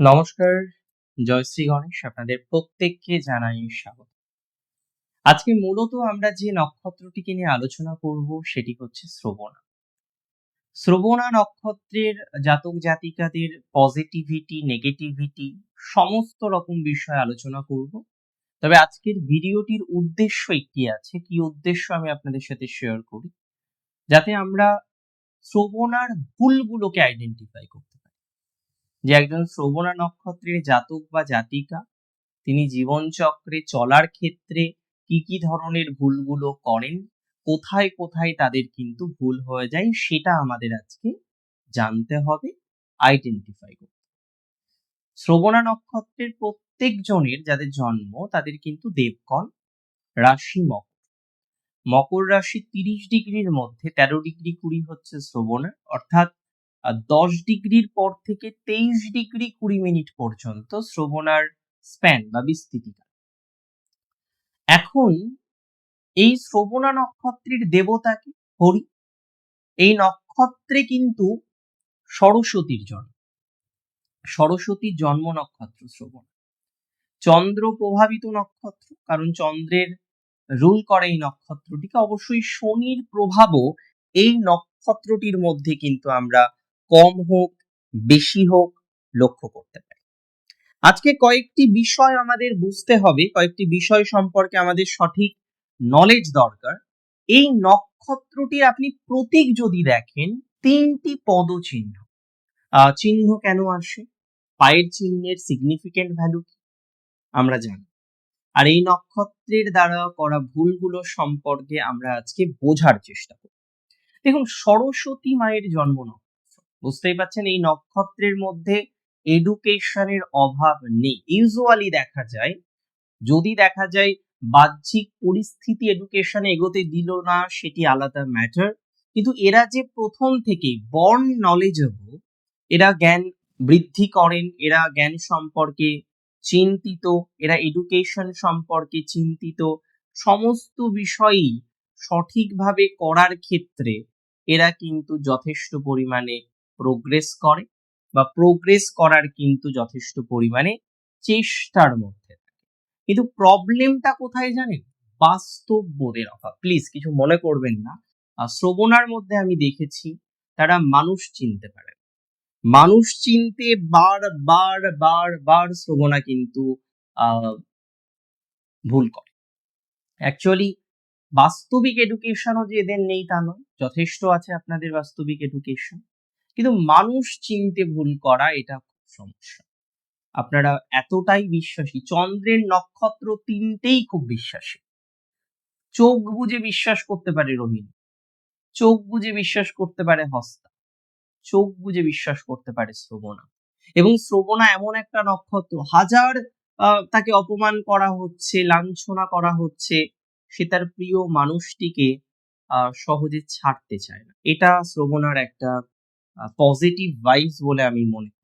নমস্কার, জয়শ্রী গণেশ, আপনাদের প্রত্যেককে জানাই স্বাগত। আজকে মূলত আমরা যে নক্ষত্রটিকে নিয়ে আলোচনা করব, সেটি হচ্ছে শ্রবণা। শ্রবণা নক্ষত্রের জাতক জাতিকাদের পজিটিভিটি নেগেটিভিটি সমস্ত রকম বিষয়ে আলোচনা করব। তবে আজকের ভিডিওটির উদ্দেশ্য একটি আছে, কি উদ্দেশ্য আমি আপনাদের সাথে শেয়ার করি, যাতে আমরা শ্রবণার ভুলগুলোকে আইডেন্টিফাই পারি যে একজন শ্রবণা নক্ষত্রের জাতক বা জাতিকা, তিনি জীবনচক্রে চলার ক্ষেত্রে কি কি ধরনের ভুলগুলো করেন, কোথায় কোথায় তাদের কিন্তু ভুল হয়ে যায়, সেটা আমাদের আজকে জানতে হবে আইডেন্টিফাই করতে শ্রবণা নক্ষত্রের প্রত্যেক জনের যাদের জন্ম, তাদের কিন্তু দেবগণ, রাশি মকর। মকর রাশি তিরিশ ডিগ্রির মধ্যে, তেরো ডিগ্রি কুড়ি হচ্ছে শ্রবণা, অর্থাৎ দশ ডিগ্রির পর থেকে তেইশ ডিগ্রি কুড়ি মিনিট পর্যন্ত শ্রবণার স্প্যান বা বিস্তৃতিকাল এখন এই শ্রবণা নক্ষত্রের দেবতাকে, হরি, এই নক্ষত্রে কিন্তু সরস্বতীর জন্ম। সরস্বতীর জন্ম নক্ষত্র শ্রবণ। চন্দ্র প্রভাবিত নক্ষত্র, কারণ চন্দ্রের রুল করে এই নক্ষত্রটিকে। অবশ্যই শনির প্রভাবও এই নক্ষত্রটির মধ্যে কিন্তু আমরা কম হোক, বেশি হোক, লক্ষ্য করতে পারি। আজকে কয়েকটি বিষয় আমাদের বুঝতে হবে, কয়েকটি বিষয় সম্পর্কে আমাদের সঠিক নলেজ দরকার। এই নক্ষত্রটির আপনি প্রতীক যদি দেখেন, তিনটি পদচিহ্ন। চিহ্ন কেন আসে? পায়ের চিহ্নের সিগনিফিকেন্ট ভ্যালু কি? আমরা জানি। আর এই নক্ষত্রের দ্বারা করা ভুলগুলো সম্পর্কে আমরা আজকে বোঝার চেষ্টা করব। দেখুন, সরস্বতী মায়ের জন্ম নক্ষত্র। বুঝতেই পারছেন? এই নক্ষত্রের মধ্যে এডুকেশনের অভাব নেই। ইউজুয়ালি দেখা যায়, যদি দেখা যায় বাহ্যিক পরিস্থিতি এডুকেশনে এগোতে দিল না, সেটি আলাদা ম্যাটার কিন্তু এরা যে প্রথম থেকেই বর্ন নলেজেবল এরা জ্ঞান বৃদ্ধি করেন, এরা জ্ঞান সম্পর্কে চিন্তিত, এরা এডুকেশন সম্পর্কে চিন্তিত, সমস্ত বিষয়ই সঠিকভাবে করার ক্ষেত্রে এরা কিন্তু যথেষ্ট পরিমাণে প্রোগ্রেস করে বা প্রোগ্রেস করার কিন্তু যথেষ্ট পরিমাণে চেষ্টার মধ্যে থাকে। কিন্তু প্রবলেমটা কোথায় জানেন? বাস্তব বোধের অভাব। প্লিজ কিছু মনে করবেন না। শ্রবণার মধ্যে আমি দেখেছি, তারা মানুষ চিনতে পারে। মানুষ চিনতে বার বার বার বার শ্রবণা কিন্তু ভুল করে। অ্যাকচুয়ালি বাস্তবিক এডুকেশনও যে এদের নেই তা নয়। যথেষ্ট আছে আপনাদের বাস্তবিক এডুকেশন কিন্তু মানুষ চিনতে ভুল করা এটা খুব সমস্যা। আপনারা এতটাই বিশ্বাসী, চন্দ্রের নক্ষত্র তিনটেই খুব বিশ্বাসী। চোখ বুঝে বিশ্বাস করতে পারে রোহিণী, চোখ বুঝে বিশ্বাস করতে পারে হস্তা, চোখ বুঝে বিশ্বাস করতে পারে শ্রবণা। এবং শ্রবণা এমন একটা নক্ষত্র, হাজার তাকে অপমান করা হচ্ছে, লাঞ্ছনা করা হচ্ছে, সে তার প্রিয় মানুষটিকে সহজে ছাড়তে চায় না। এটা শ্রবণার একটা পজিটিভ ভাইবস বলে আমি মনে করি।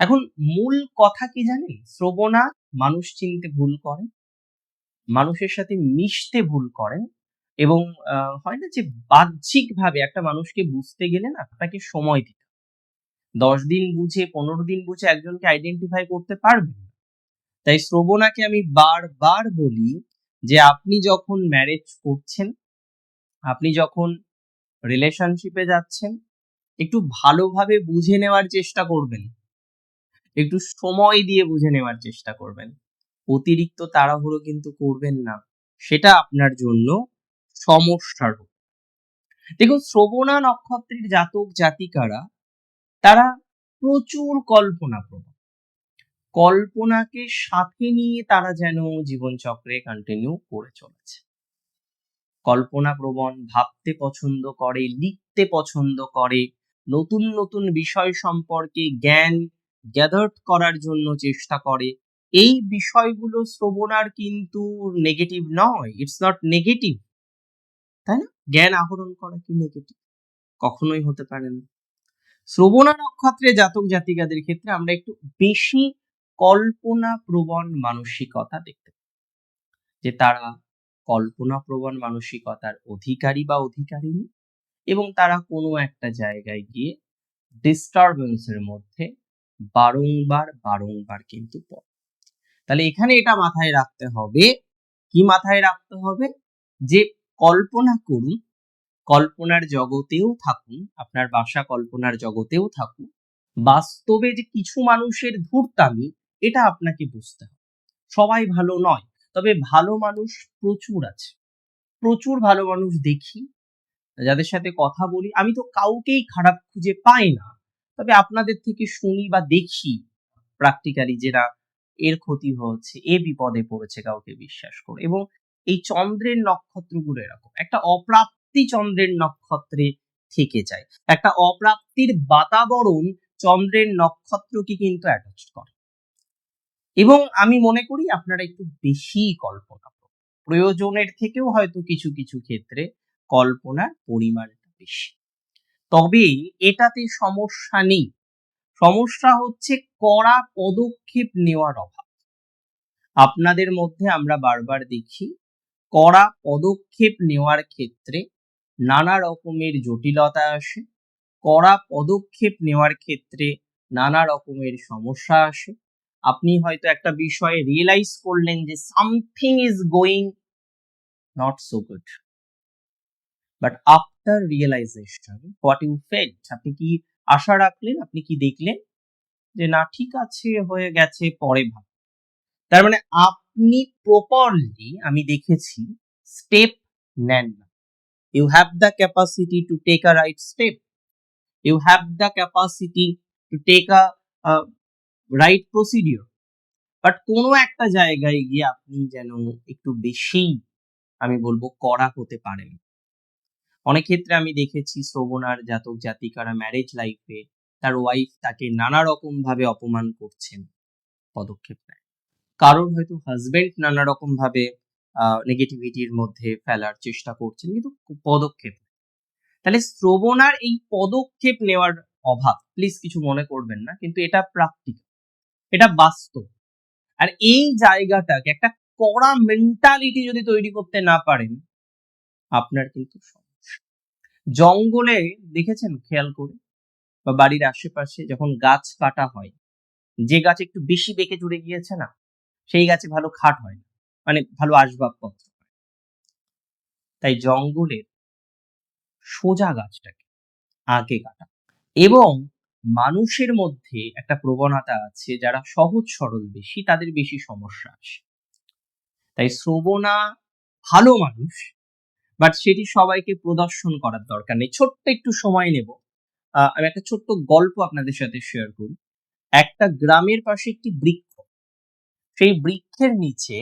এখন মূল কথা কি জানেন? শ্রবণা মানুষ চিনতে ভুল করে, মানুষের সাথে মিশতে ভুল করেন এবং হয় না যে বাহ্যিক ভাবে একটা মানুষকে বুঝতে গেলে না আপনাকে সময় দিতে দশ দিন বুঝে, পনেরো দিন বুঝে একজনকে আইডেন্টিফাই করতে পারবেন তাই শ্রবণাকে আমি বারবার বলি যে আপনি যখন ম্যারেজ করছেন, আপনি যখন রিলেশনশিপে যাচ্ছেন একটু ভালোভাবে বুঝে নেওয়ার চেষ্টা করবেন। একটু সময় দিয়ে বুঝে নেওয়ার চেষ্টা করবেন। অতিরিক্ত তাড়াহুড়ো কিন্তু করবেন না। সেটা আপনার জন্য সমস্যার দেখুন, শ্রবণা নক্ষত্রের জাতক জাতিকারা, তারা প্রচুর কল্পনা প্রবণ। কল্পনাকে সাথে নিয়ে তারা যেন জীবনচক্রে কন্টিনিউ করে চলেছে। কল্পনা প্রবণ, ভাবতে পছন্দ করে, লিখতে পছন্দ করে নতুন নতুন বিষয় সম্পর্কে জ্ঞান গ্যাদার করার জন্য চেষ্টা করে। এই বিষয়গুলো শ্রবণার কিন্তু নেগেটিভ নয় ইটস নট নেগেটিভ তাই না? জ্ঞান আহরণ করা কি নেগেটিভ কখনোই হতে পারে না। শ্রবণা নক্ষত্রে জাতক জাতিকাদের ক্ষেত্রে আমরা একটু বেশি কল্পনা প্রবণ মানসিকতা দেখতে যে তারা কল্পনা প্রবণ মানসিকতার অধিকারী বা অধিকারিণী এবং তারা কোনো একটা জায়গায় গিয়ে ডিস্টারবেন্সের মধ্যে বারংবার বারংবার কিন্তু পড়ে। তাহলে এখানে এটা মাথায় রাখতে হবে। কি মাথায় রাখতে হবে? যে কল্পনা করুন, কল্পনার জগতেও থাকুন, আপনার বাসা কল্পনার জগতেও থাকুন, বাস্তবে যে কিছু মানুষের ধূর্তামি, এটা আপনাকে বুঝতে হবে। সবাই ভালো নয়, তবে ভালো মানুষ প্রচুর আছে। প্রচুর ভালো মানুষ দেখি যাদের সাথে কথা বলি, আমি তো কাউকেই খারাপ খুঁজে পাই না। তবে আপনাদের থেকে শুনি বা দেখি প্র্যাকটিক্যালি যেটা এর ক্ষতি হচ্ছে, এ বিপদে পড়েছে কাউকে বিশ্বাস করে। এবং এই চন্দ্রের নক্ষত্রগুলো এরকম। একটা অপ্রাপ্তি চন্দ্রের নক্ষত্রে থেকে যায়। একটা অপ্রাপ্তির বাতাবরণ চন্দ্রের নক্ষত্রকে কিন্তু অ্যাটাচ করে। এবং আমি মনে করি আপনারা একটু বেশি কল্পনা প্রয়োজনের থেকেও হয়তো কিছু কিছু ক্ষেত্রে কল্পনার পরিমাণটা বেশি। তবে এটাতে সমস্যা নেই। সমস্যা হচ্ছে কড়া পদক্ষেপ নেওয়ার অভাব। আপনাদের মধ্যে আমরা বারবার দেখি, কড়া পদক্ষেপ নেওয়ার ক্ষেত্রে নানা রকমের জটিলতা আসে। কড়া পদক্ষেপ নেওয়ার ক্ষেত্রে নানা রকমের সমস্যা আসে। আপনি হয়তো একটা বিষয়ে রিয়েলাইজ করলেন যে something is going not so good but after realisation what you felt আপনি কি আশা রাখলেন? আপনি কি দেখলেন? যে না, ঠিক আছে, হয়ে গেছে, পরে ভাব তার মানে আপনি প্রপারলি আমি দেখেছি স্টেপ নেন না। You have the capacity to take a right step you have the capacity to take a right procedure but কোনো একটা জায়গায় গিয়ে আপনি যেন একটু বেশি, আমি বলব, কড়া হতে পারেন। অনেক ক্ষেত্রে আমি দেখেছি শ্রবণার জাতক জাতিকারা ম্যারেজ লাইফে তার ওয়াইফ তাকে নানা রকম ভাবে অপমান করছেন পদক্ষেপ নেয়। কারোর হয়তো হাজবেন্ড নানা রকম ভাবে নেগেটিভিটির মধ্যে ফেলার চেষ্টা করছেন, কিন্তু পদক্ষেপ তাহলে শ্রবণার এই পদক্ষেপ নেওয়ার অভাব প্লিজ কিছু মনে করবেন না, কিন্তু এটা প্র্যাকটিক্যাল এটা বাস্তব। আর এই জায়গাটাকে একটা কড়া মেন্টালিটি যদি তৈরি করতে না পারেন, আপনার কিন্তু সমস্যা জঙ্গলে দেখেছেন খেয়াল করে? বা বাড়ির আশেপাশে যখন গাছ কাটা হয়, যে গাছ একটু বেশি বেঁকে জুড়ে গিয়েছে না, সেই গাছে ভালো খাট হয় না মানে ভালো আসবাবপত্র তাই জঙ্গলের সোজা গাছটাকে আগে কাটা। এবং মানুষের মধ্যে একটা প্রবণতা আছে, যারা সহজ সরল বেশি, তাদের বেশি সমস্যা আসে। তাই শ্রবণা ভালো মানুষ বাট সেটি সবাইকে প্রদর্শন করার দরকার নেই। ছোট্ট একটু সময় নেব। আমি একটা ছোট্ট গল্প আপনাদের সাথে শেয়ার করি। একটা গ্রামের পাশে একটি বৃক্ষ। সেই বৃক্ষের নিচে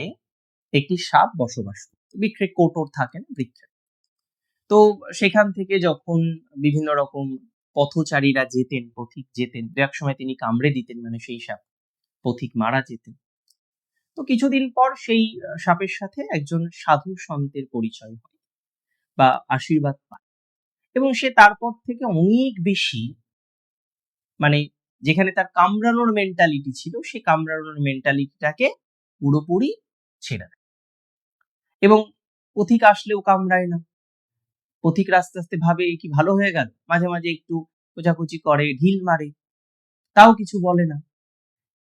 একটি সাপ বসবাস করত। বৃক্ষে কোটর থাকে না বৃক্ষের তো সেখান থেকে যখন বিভিন্ন রকম পথচারীরা যেতেন, পথিক যেতেন, এক সময় তিনি কামড়ে দিতেন মানে সেই সাপ পথিক মারা যেতেন। তো কিছুদিন পর সেই সাপের সাথে একজন সাধু সন্তের পরিচয় হয়। বা আশীর্বাদ পায়। এবং সে তারপর থেকে অনেক বেশি মানে যেখানে তার কামড়ানোর মেন্টালিটি ছিল, সে কামড়ানোর মেন্টালিটিটাকে পুরোপুরি ছেড়ে দেয়। এবং পথিক আসলেও কামড়ায় না। পথিক আস্তে আস্তে ভাবে কি ভালো হয়ে গেল? মাঝে মাঝে একটু খোঁচাখুচি করে, ঢিল মারে। তাও কিছু বলে না।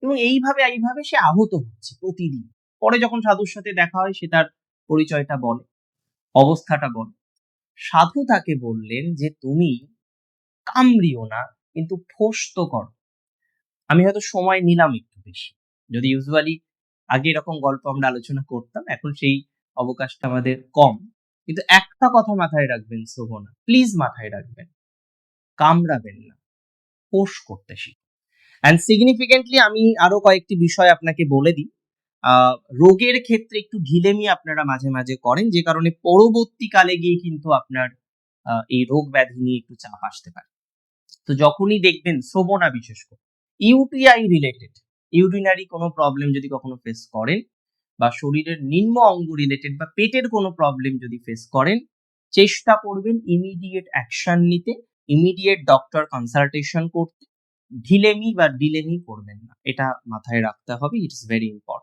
এবং এইভাবে এইভাবে সে আহত হচ্ছে প্রতিদিন। পরে যখন সাধুর সাথে দেখা হয়, সে তার পরিচয়টা বলে, অবস্থাটা বলে। সাধু তাকে বললেন যে, তুমি কামড়িও না, কিন্তু ফোঁস তো করো। আমি হয়তো সময় নিলাম একটু বেশি। যদি ইউজুয়ালি আগে এরকম গল্প আমরা আলোচনা করতাম, এখন সেই অবকাশটা আমাদের কম। কিন্তু একটা কথা মাথায় রাখবেন শ্রবণা প্লিজ মাথায় রাখবেন। কামড়াবেন না, ফোঁস করতে শিখুন। অ্যান্ড সিগনিফিকেন্টলি আমি আরও কয়েকটি বিষয় আপনাকে বলে দিই। রোগের ক্ষেত্রে একটু ঢিলেমি আপনারা মাঝে মাঝে করেন, যে কারণে পরবর্তীকালে গিয়ে কিন্তু আপনার এই রোগ ব্যাধি নিয়ে একটু চাপ আসতে পারে। তো যখনই দেখবেন শ্রবণা বিশেষ করে, ইউটিআই রিলেটেড ইউরিনারি কোনো প্রবলেম যদি কখনো ফেস করেন বা শরীরের নিম্ন অঙ্গ রিলেটেড বা পেটের কোনো প্রবলেম যদি ফেস করেন, চেষ্টা করবেন ইমিডিয়েট অ্যাকশন নিতে ইমিডিয়েট ডক্টর কনসালটেশন করতে। ঢিলেমি বা ডিলেমি করবেন না, এটা মাথায় রাখতে হবে ইটস ভেরি ইম্পর্টেন্ট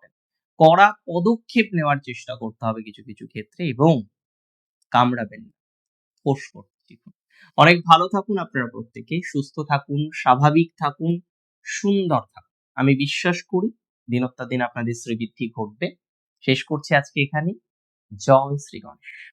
কড়া পদক্ষেপ নেওয়ার চেষ্টা করতে হবে কিছু কিছু ক্ষেত্রে এবং কামড়াবেন না। পোষ করতে অনেক ভালো থাকুন আপনারা প্রত্যেকে সুস্থ থাকুন, স্বাভাবিক থাকুন, সুন্দর থাকুন। আমি বিশ্বাস করি দিন আপনাদের শ্রীবৃদ্ধি ঘটবে। শেষ করছি আজকে এখানে জয় শ্রী গণেশ।